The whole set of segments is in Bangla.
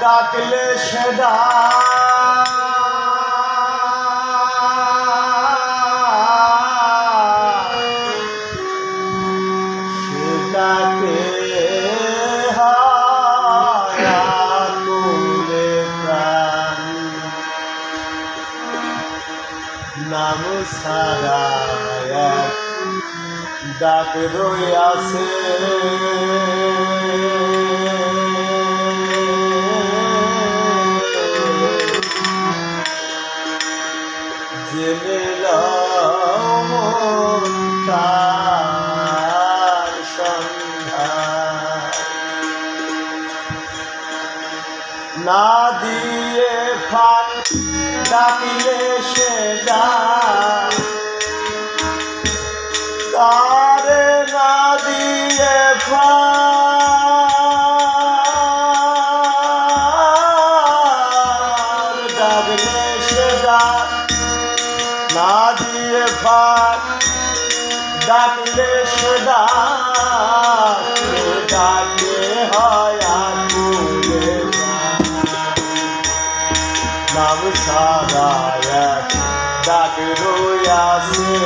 ডাকলে প্রাণ। নাম সারা ডাক রইয়াছে জেনে ডাকিলে সে তারে না দিয়ে ডাকলে সে না দিয়ে ফার ডাকলে সে হয় ডাক রইয়াছে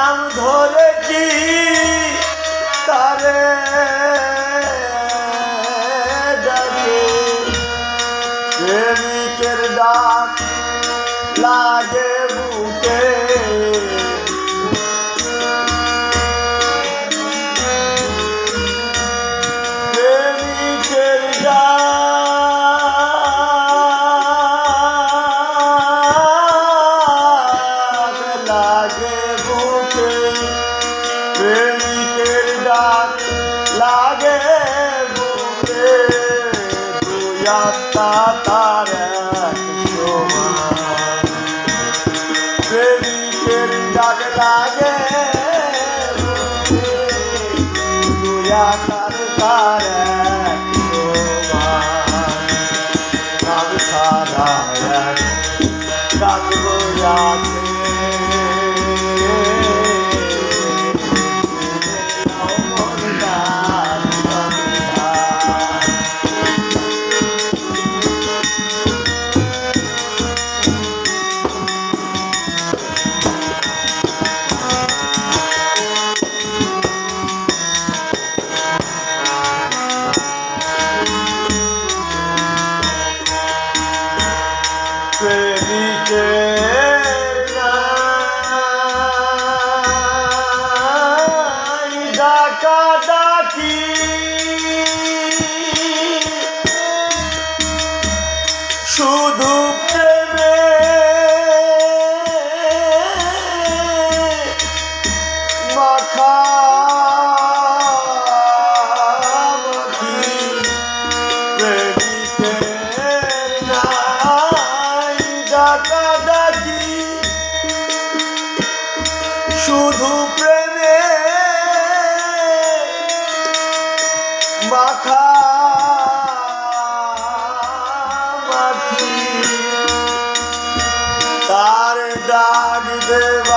নাম ধরেছি তারে। তার এক সমান। প্রেমিকের ডাক লাগে তার নাম সারা এক to do River.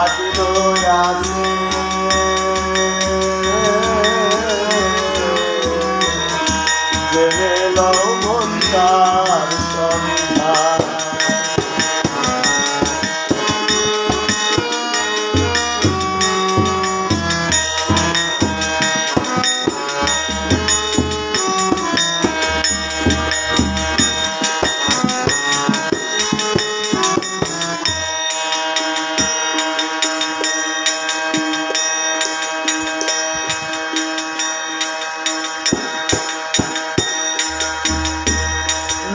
ডাক রোয়াছে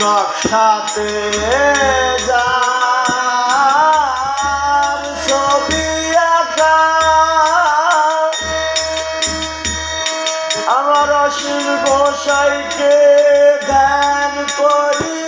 নকশাতে যার ছবি আঁকা আমার অসীম গোসাইকে ধ্যান করি।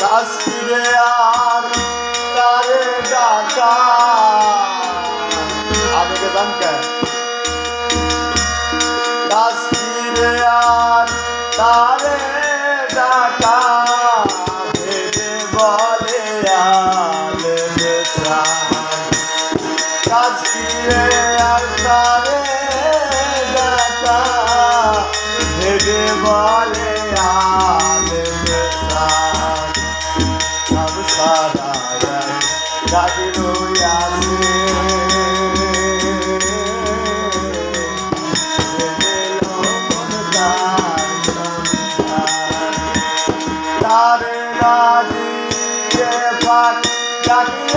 কাজ ফিরে আ ডাকিলো আসে তার রাজি পাখি ডাকি